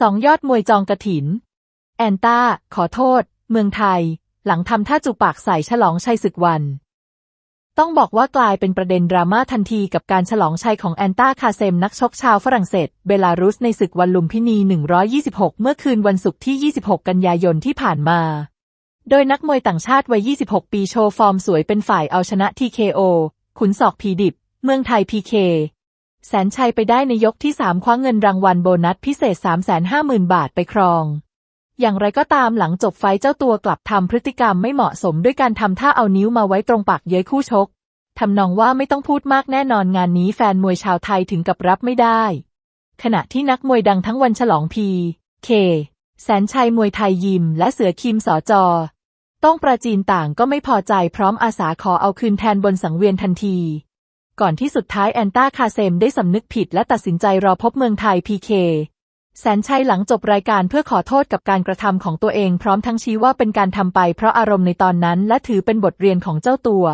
สองยอดมวยจองกระถิน แอนต้า ขอโทษ เมืองไทย หลังทำท่าจูปากใส่ฉลองชัยศึกวัน ต้องบอกว่ากลายเป็นประเด็นดราม่าทันทีกับการฉลองชัยของแอนต้าคาเซมนักชกชาวฝรั่งเศส เบลารุสในศึกวันลุมพินี 126 เมื่อคืนวันศุกร์ที่ 26 กันยายนที่ผ่านมา โดยนักมวยต่างชาติวัย 26 ปีโชว์ฟอร์มสวยเป็นฝ่ายเอาชนะ TKO ขุนศอกผีดิบ เมืองไทย PK แสนชัยไปได้ในยกที่3คว้าเงินรางวัลโบนัสพิเศษ 350,000 บาทไปครอง อย่างไรก็ตามหลังจบไฟเจ้าตัวกลับทำพฤติกรรมไม่เหมาะสมด้วยการทำท่าเอานิ้วมาไว้ตรงปากเย้ยคู่ชกทำนองว่าไม่ต้องพูดมากแน่นอนงานนี้แฟนมวยชาวไทยถึงกับรับไม่ได้ ขณะที่นักมวยดังทั้งวันฉลองพี เค แสนชัยมวยไทยยิม และเสือคิมสอจอ ต้องประจีนต่างก็ไม่พอใจพร้อมอาสาขอเอาคืนแทนบนสังเวียนทันที ก่อนที่สุดท้ายแอนต้าคาเซมได้สำนึกผิดและตัดสินใจรอพบเมืองไทยพีเคแสนชัยหลังจบรายการเพื่อขอโทษกับการกระทำของตัวเองพร้อมทั้งชี้ว่าเป็นการทำไปเพราะอารมณ์ในตอนนั้นและถือเป็นบทเรียนของเจ้าตัว